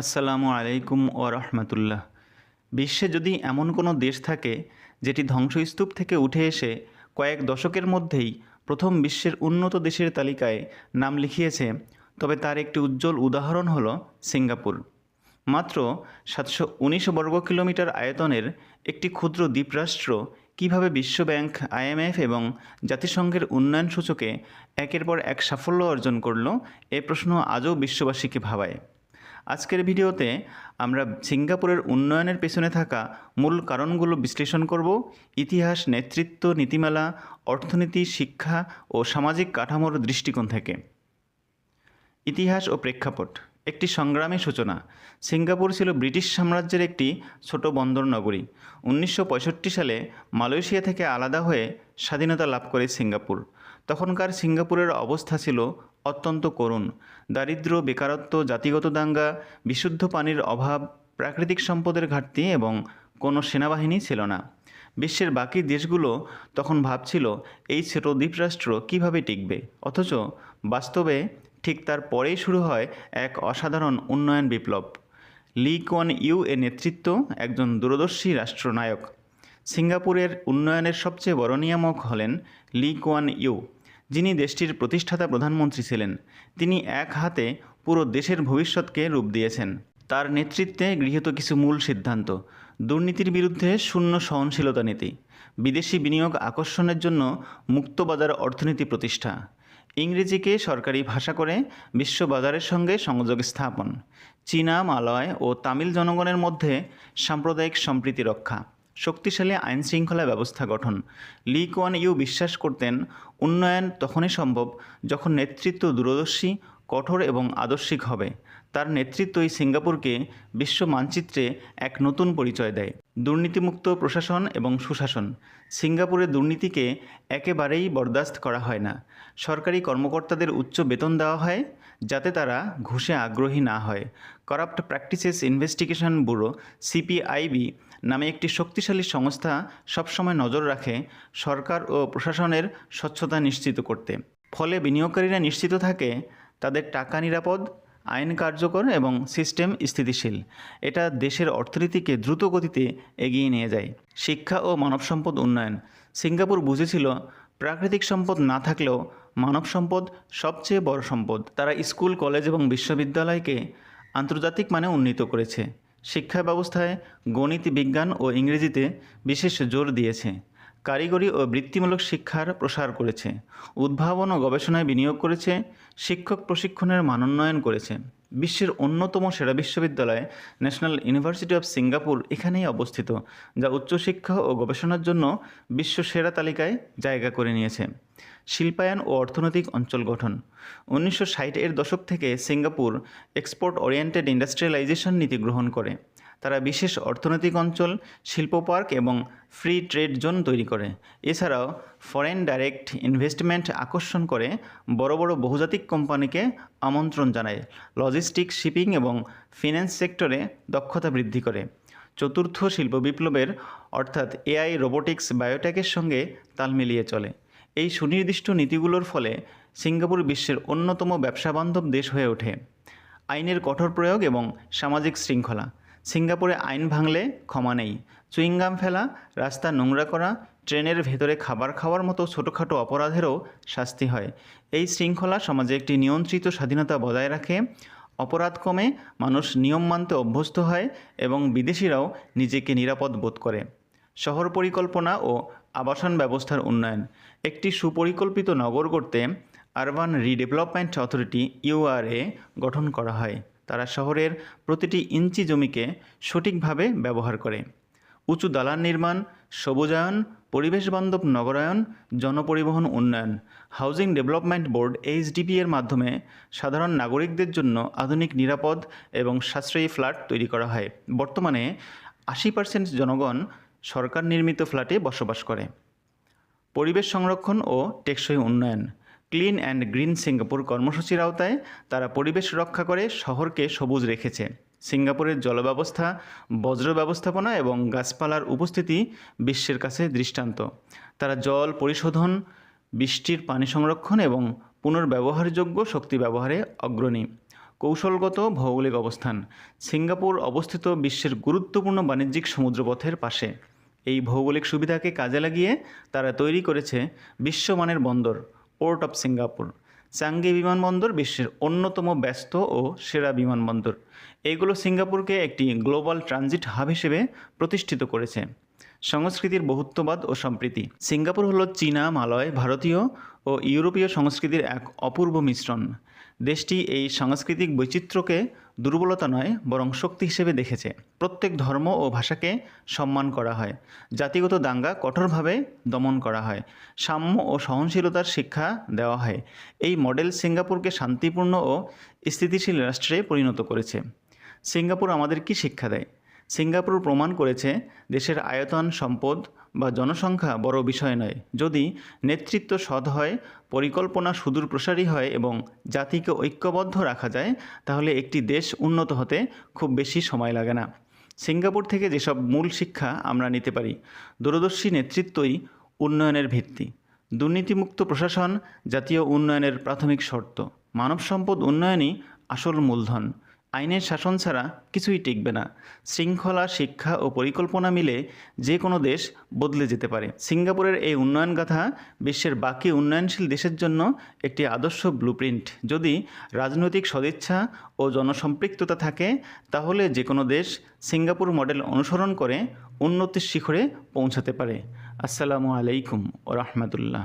আসসালামু আলাইকুম ও রহমতুল্লাহ। বিশ্বে যদি এমন কোনো দেশ থাকে, যেটি ধ্বংসস্তূপ থেকে উঠে এসে কয়েক দশকের মধ্যেই প্রথম বিশ্বের উন্নত দেশের তালিকায় নাম লিখিয়েছে, তবে তার একটি উজ্জ্বল উদাহরণ হলো সিঙ্গাপুর। মাত্র সাতশো উনিশ বর্গ কিলোমিটার আয়তনের একটি ক্ষুদ্র দ্বীপরাষ্ট্র কীভাবে বিশ্বব্যাংক আইএমএফ এবং জাতিসংঘের উন্নয়ন সূচকে একের পর এক সাফল্য অর্জন করল, এ প্রশ্ন আজও বিশ্ববাসীকে ভাবায়। আজকের ভিডিওতে আমরা সিঙ্গাপুরের উন্নয়নের পেছনে থাকা মূল কারণগুলো বিশ্লেষণ করব। ইতিহাস, নেতৃত্ব, নীতিমালা, অর্থনীতি, শিক্ষা ও সামাজিক কাঠামোর দৃষ্টিকোণ থেকে। ইতিহাস ও প্রেক্ষাপট। একটি সংগ্রামী সূচনা। সিঙ্গাপুর ছিল ব্রিটিশ সাম্রাজ্যের একটি ছোট বন্দর নগরী। উনিশশো পঁয়ষট্টি সালে মালয়েশিয়া থেকে আলাদা হয়ে স্বাধীনতা লাভ করে সিঙ্গাপুর। তখনকার সিঙ্গাপুরের অবস্থা ছিল অত্যন্ত করুণ। দারিদ্র, বেকারত্ব, জাতিগত দাঙ্গা, বিশুদ্ধ পানির অভাব, প্রাকৃতিক সম্পদের ঘাটতি এবং কোনো সেনাবাহিনী ছিল না। বিশ্বের বাকি দেশগুলো তখন ভাবছিল, এই ছোট দ্বীপরাষ্ট্র কীভাবে টিকবে? অথচ বাস্তবে ঠিক তার পরেই শুরু হয় এক অসাধারণ উন্নয়ন বিপ্লব। লি কোয়ান ইউ এর নেতৃত্ব একজন দূরদর্শী রাষ্ট্রনায়ক। সিঙ্গাপুরের উন্নয়নের সবচেয়ে বড় নিয়ামক হলেন লি কোয়ান ইউ। যিনি দেশটির প্রতিষ্ঠাতা প্রধানমন্ত্রী ছিলেন, তিনি এক হাতে পুরো দেশের ভবিষ্যৎকে রূপ দিয়েছেন। তার নেতৃত্বে গৃহীত কিছু মূল সিদ্ধান্ত, দুর্নীতির বিরুদ্ধে শূন্য সহনশীলতা নীতি, বিদেশি বিনিয়োগ আকর্ষণের জন্য মুক্তবাজার অর্থনীতি প্রতিষ্ঠা, ইংরেজিকে সরকারি ভাষা করে বিশ্ববাজারের সঙ্গে সংযোগ স্থাপন, চীনা, মালয় ও তামিল জনগণের মধ্যে সাম্প্রদায়িক সম্প্রীতি রক্ষা। শক্তিশালী আইন শৃঙ্খলা ব্যবস্থা গঠন। লি কোয়ান ইউ বিশ্বাস করতেন, উন্নয়ন তখনই সম্ভব যখন নেতৃত্ব দূরদর্শী, কঠোর এবং আদর্শিক হবে। তার নেতৃত্বই সিঙ্গাপুরকে বিশ্ব মানচিত্রে এক নতুন পরিচয় দেয়। দুর্নীতিমুক্ত প্রশাসন এবং সুশাসন। সিঙ্গাপুরে দুর্নীতিকে একেবারেই বরদাস্ত করা হয় না। সরকারি কর্মকর্তাদের উচ্চ বেতন দেওয়া হয়, যাতে তারা ঘুষে আগ্রহী না হয়। Corrupt practices investigation bureau CPIB নামে একটি শক্তিশালী সংস্থা সবসময় নজর রাখে সরকার ও প্রশাসনের স্বচ্ছতা নিশ্চিত করতে। ফলে বিনিয়োগকারীরা নিশ্চিত থাকে, তাদের টাকা নিরাপদ আইন কার্যকর এবং সিস্টেম স্থিতিশীল। এটা দেশের অর্থনীতিকে দ্রুত গতিতে এগিয়ে নিয়ে যায়। শিক্ষা ও মানব সম্পদ উন্নয়ন। সিঙ্গাপুর বুঝেছিল, প্রাকৃতিক সম্পদ না থাকলেও মানব সম্পদ সবচেয়ে বড় সম্পদ। তারা স্কুল, কলেজ এবং বিশ্ববিদ্যালয়কে আন্তর্জাতিক মানে উন্নীত করেছে। শিক্ষা ব্যবস্থায় গণিত, বিজ্ঞান ও ইংরেজিতে বিশেষ জোর দিয়েছে। কারিগরি ও বৃত্তিমূলক শিক্ষার প্রসার করেছে। উদ্ভাবন ও গবেষণায় বিনিয়োগ করেছে। শিক্ষক প্রশিক্ষণের মানোন্নয়ন করেছে। বিশ্বের অন্যতম সেরা বিশ্ববিদ্যালয় ন্যাশনাল ইউনিভার্সিটি অফ সিঙ্গাপুর এখানেই অবস্থিত, যা উচ্চশিক্ষা ও গবেষণার জন্য বিশ্ব সেরা তালিকায় জায়গা করে নিয়েছে। শিল্পায়ন ও অর্থনৈতিক অঞ্চল গঠন। উনিশশো ষাট এর দশক থেকে সিঙ্গাপুর এক্সপোর্ট ওরিয়েন্টেড ইন্ডাস্ট্রিয়ালাইজেশন নীতি গ্রহণ করে। তারা বিশেষ অর্থনৈতিক অঞ্চল, শিল্প পার্ক এবং ফ্রি ট্রেড জোন তৈরি করে। এছাড়াও ফরেন ডাইরেক্ট ইনভেস্টমেন্ট আকর্ষণ করে বড় বড় বহুজাতিক কোম্পানিকে আমন্ত্রণ জানায়। লজিস্টিক, শিপিং এবং ফিন্যান্স সেক্টরে দক্ষতা বৃদ্ধি করে। চতুর্থ শিল্প বিপ্লবের, অর্থাৎ এআই, রোবোটিক্স, বায়োটেকের সঙ্গে তাল মিলিয়ে চলে। এই সুনির্দিষ্ট নীতিগুলোর ফলে সিঙ্গাপুর বিশ্বের অন্যতম ব্যবসাবান্ধব দেশ হয়ে ওঠে। আইনের কঠোর প্রয়োগ এবং সামাজিক শৃঙ্খলা। সিঙ্গাপুরে আইন ভাঙলে ক্ষমা নেই। চুইংগাম ফেলা, রাস্তা নোংরা করা, ট্রেনের ভেতরে খাবার খাওয়ার মতো ছোটোখাটো অপরাধেরও শাস্তি হয়। এই শৃঙ্খলা সমাজে একটি নিয়ন্ত্রিত স্বাধীনতা বজায় রাখে। অপরাধ কমে মানুষ নিয়ম মানতে অভ্যস্ত হয় এবং বিদেশিরাও নিজেকে নিরাপদ বোধ করে। শহর পরিকল্পনা ও আবাসন ব্যবস্থার উন্নয়ন। একটি সুপরিকল্পিত নগর করতে আরবান রিডেভেলপমেন্ট অথরিটি ইউআরএ গঠন করা হয়। তারা শহরের প্রতিটি ইঞ্চি জমিকে সঠিকভাবে ব্যবহার করে। উঁচু দালান নির্মাণ, সবুজায়ন, পরিবেশ বান্ধব নগরায়ন, জনপরিবহন উন্নয়ন, হাউজিং ডেভেলপমেন্ট বোর্ড এইচডিপি এর মাধ্যমে সাধারণ নাগরিকদের জন্য আধুনিক, নিরাপদ এবং সাশ্রয়ী ফ্ল্যাট তৈরি করা হয়। বর্তমানে আশি পার্সেন্ট জনগণ সরকার নির্মিত ফ্ল্যাটে বসবাস করে। পরিবেশ সংরক্ষণ ও টেকসই উন্নয়ন। ক্লিন অ্যান্ড গ্রিন সিঙ্গাপুর কর্মসূচির আওতায় তারা পরিবেশ রক্ষা করে শহরকে সবুজ রেখেছে। সিঙ্গাপুরের জলব্যবস্থা, বজ্র ব্যবস্থাপনা এবং গাছপালার উপস্থিতি বিশ্বের কাছে দৃষ্টান্ত। তারা জল পরিশোধন, বৃষ্টির পানি সংরক্ষণ এবং পুনর্ব্যবহারযোগ্য শক্তি ব্যবহারে অগ্রণী। কৌশলগত ভৌগোলিক অবস্থান। সিঙ্গাপুর অবস্থিত বিশ্বের গুরুত্বপূর্ণ বাণিজ্যিক সমুদ্রপথের পাশে। এই ভৌগোলিক সুবিধাকে কাজে লাগিয়ে তারা তৈরি করেছে বিশ্বমানের বন্দর। Port of Singapore. চাঙ্গি বিমানবন্দর বিশ্বের অন্যতম ব্যস্ত ও সেরা বিমানবন্দর। এগুলো সিঙ্গাপুরকে একটি গ্লোবাল ট্রানজিট হাব হিসেবে প্রতিষ্ঠিত করেছে। সংস্কৃতির বহুত্ববাদ ও সম্প্রীতি। সিঙ্গাপুর হলো চীনা, মালয়, ভারতীয় ও ইউরোপীয় সংস্কৃতির এক অপূর্ব মিশ্রণ। দেশটি এই সাংস্কৃতিক বৈচিত্র্যকে দুর্বলতা নয়, বরং শক্তি হিসেবে দেখেছে। প্রত্যেক ধর্ম ও ভাষাকে সম্মান করা হয়। জাতিগত দাঙ্গা কঠোরভাবে দমন করা হয়। সাম্য ও সহনশীলতার শিক্ষা দেওয়া হয়। এই মডেল সিঙ্গাপুরকে শান্তিপূর্ণ ও স্থিতিশীল রাষ্ট্রে পরিণত করেছে। সিঙ্গাপুর আমাদের কি শিক্ষা দেয়? সিঙ্গাপুর প্রমাণ করেছে দেশের আয়তন, সম্পদ বা জনসংখ্যা বড় বিষয় নয়। যদি নেতৃত্ব সৎ হয়, পরিকল্পনা সুদূর প্রসারী হয় এবং জাতিকে ঐক্যবদ্ধ রাখা যায়, তাহলে একটি দেশ উন্নত হতে খুব বেশি সময় লাগে না। সিঙ্গাপুর থেকে যেসব মূল শিক্ষা আমরা নিতে পারি, দূরদর্শী নেতৃত্বই উন্নয়নের ভিত্তি। দুর্নীতিমুক্ত প্রশাসন জাতীয় উন্নয়নের প্রাথমিক শর্ত। মানব সম্পদ উন্নয়নই আসল মূলধন। আইনের শাসন ছাড়া কিছুই টিকবে না। শৃঙ্খলা, শিক্ষা ও পরিকল্পনা মিলে যে কোনো দেশ বদলে যেতে পারে। সিঙ্গাপুরের এই উন্নয়ন গাথা বিশ্বের বাকি উন্নয়নশীল দেশের জন্য একটি আদর্শ ব্লুপ্রিন্ট। যদি রাজনৈতিক সদিচ্ছা ও জনসম্পৃক্ততা থাকে, তাহলে যে কোনো দেশ সিঙ্গাপুর মডেল অনুসরণ করে উন্নতির শিখরে পৌঁছাতে পারে। আসসালামু আলাইকুম ও রহমতুল্লাহ।